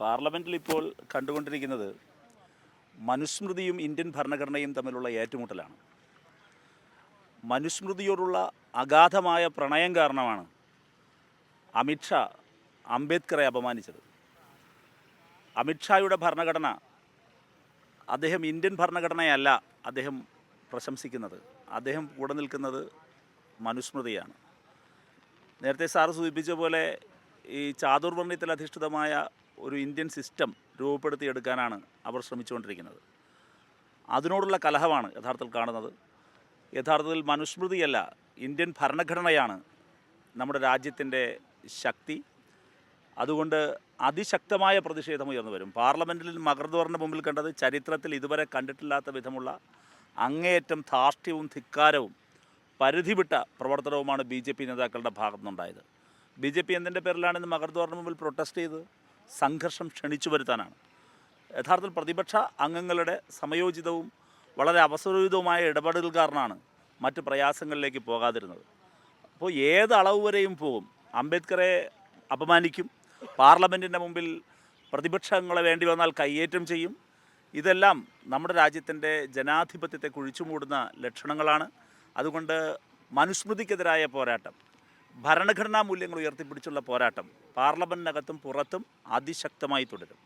പാർലമെന്റിൽ ഇപ്പോൾ കണ്ടുകൊണ്ടിരിക്കുന്നത് മനുസ്മൃതിയും ഇന്ത്യൻ ഭരണഘടനയും തമ്മിലുള്ള ഏറ്റുമുട്ടലാണ്. മനുസ്മൃതിയോടുള്ള അഗാധമായ പ്രണയം കാരണമാണ് അമിത്ഷാ അംബേദ്കറെ അപമാനിച്ചത്. അമിത്ഷായുടെ ഭരണഘടന അദ്ദേഹം ഇന്ത്യൻ ഭരണഘടനയല്ല അദ്ദേഹം പ്രശംസിക്കുന്നത് അദ്ദേഹം കൂടെ നിൽക്കുന്നത് മനുസ്മൃതിയാണ്. നേരത്തെ സാറ് സൂചിപ്പിച്ച പോലെ ഈ ചാതുർവർണയത്തിൽ അധിഷ്ഠിതമായ ഒരു ഇന്ത്യൻ സിസ്റ്റം രൂപപ്പെടുത്തിയെടുക്കാനാണ് അവർ ശ്രമിച്ചുകൊണ്ടിരിക്കുന്നത്. അതിനോടുള്ള കലഹമാണ് യഥാർത്ഥത്തിൽ കാണുന്നത്. യഥാർത്ഥത്തിൽ മനുസ്മൃതിയല്ല ഇന്ത്യൻ ഭരണഘടനയാണ് നമ്മുടെ രാജ്യത്തിന്റെ ശക്തി. അതുകൊണ്ട് അതിശക്തമായ പ്രതിഷേധം ഉയർന്നു വരും. പാർലമെന്റിൽ മകർദോറിന്റെ മുമ്പിൽ കണ്ടത് ചരിത്രത്തിൽ ഇതുവരെ കണ്ടിട്ടില്ലാത്ത വിധമുള്ള അങ്ങേയറ്റം ധാർഷ്ട്യവും ധിക്കാരവും പരിധിവിട്ട പ്രവർത്തനവുമാണ് ബി ജെ പി നേതാക്കളുടെ ഭാഗത്തുനിന്നുണ്ടായത്. ബി ജെ പി എന്തിന്റെ പേരിലാണ് ഇന്ന് മകർദ്വാറിന് മുമ്പിൽ പ്രൊട്ടസ്റ്റ് ചെയ്ത് സംഘർഷം ക്ഷണിച്ചു വരുത്താനാണ്. യഥാർത്ഥത്തിൽ പ്രതിപക്ഷ അംഗങ്ങളുടെ സമയോചിതവും വളരെ അവസരോചിതവുമായ ഇടപെടലുകൾ കാരണമാണ് മറ്റ് പ്രയാസങ്ങളിലേക്ക് പോകാതിരുന്നത്. അപ്പോൾ ഏത് അളവ് വരെയും പോകും. അംബേദ്കറെ അപമാനിക്കും. പാർലമെന്റിന്റെ മുമ്പിൽ പ്രതിപക്ഷങ്ങളെ വേണ്ടി വന്നാൽ കയ്യേറ്റം ചെയ്യും. ഇതെല്ലാം നമ്മുടെ രാജ്യത്തിന്റെ ജനാധിപത്യത്തെ കുഴിച്ചുമൂടുന്ന ലക്ഷണങ്ങളാണ്. അതുകൊണ്ട് മനുസ്മൃതിക്കെതിരായ പോരാട്ടം. ഭരണഘടനാ മൂല്യങ്ങൾ ഉയർത്തിപ്പിടിച്ചുള്ള പോരാട്ടം പാർലമെന്റിനകത്തും പുറത്തും അതിശക്തമായി തുടരും.